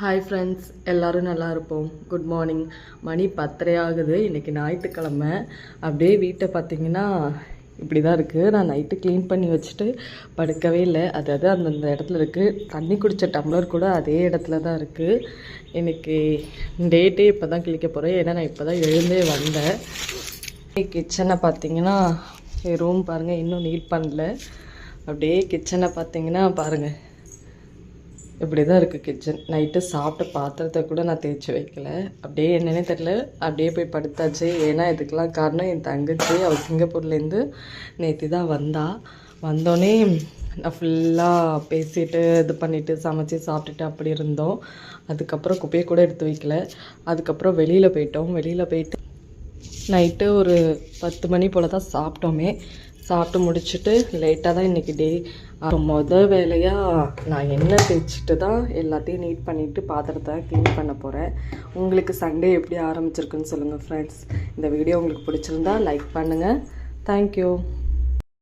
Hi friends எல்லோரும் நல்லா இருப்போம். குட் மார்னிங் மணி பத்தரை ஆகுது இன்றைக்கி ஞாயிற்றுக்கிழமை. அப்படியே வீட்டை பார்த்தீங்கன்னா இப்படி தான் இருக்குது நான் நைட்டு க்ளீன் பண்ணி வச்சுட்டு படுக்கவே இல்லை. அதாவது அந்தந்த இடத்துல இருக்குது தண்ணி குடித்த டம்ளர் கூட அதே இடத்துல தான் இருக்குது எனக்கு டேட்டே இப்போ தான் கிளிக்க போகிறேன் ஏன்னா நான் இப்போ தான் எழுந்தே வந்தேன். கிச்சனை பார்த்தீங்கன்னா ரூம் பாருங்கள் இன்னும் நீட் பண்ணல. அப்படியே கிச்சனை பார்த்தீங்கன்னா பாருங்கள் இப்படி தான் இருக்குது கிச்சன் நைட்டு சாப்பிட்ட பாத்திரத்தை கூட நான் தேய்ச்சி வைக்கல. அப்படியே என்னன்னே தெரில அப்படியே போய் படுத்தாச்சு. ஏன்னா இதுக்கெல்லாம் காரணம் என் தங்கச்சி. அவள் சிங்கப்பூர்லேருந்து நேற்று தான் வந்தா. வந்தோடனே நான் ஃபுல்லாக பேசிட்டு இது பண்ணிவிட்டு சமைச்சு சாப்பிட்டுட்டு அப்படி இருந்தோம். அதுக்கப்புறம் குப்பையை கூட எடுத்து வைக்கல. அதுக்கப்புறம் வெளியில் போயிட்டோம். வெளியில் போயிட்டு நைட்டு ஒரு பத்து மணி போல் தான் சாப்பிட்டோமே. சாப்பிட்டு முடிச்சுட்டு லேட்டாக தான் இன்றைக்கி டே மொதல் வேலையாக நான் எண்ணெய் தேய்ச்சிட்டு தான் எல்லாத்தையும் நீட் பண்ணிவிட்டு பாத்திரத்தை க்ளீன் பண்ண போகிறேன் உங்களுக்கு சண்டே எப்படி ஆரம்பிச்சிருக்குன்னு சொல்லுங்கள் ஃப்ரெண்ட்ஸ் இந்த வீடியோ உங்களுக்கு பிடிச்சிருந்தா லைக் பண்ணுங்கள் தேங்க்யூ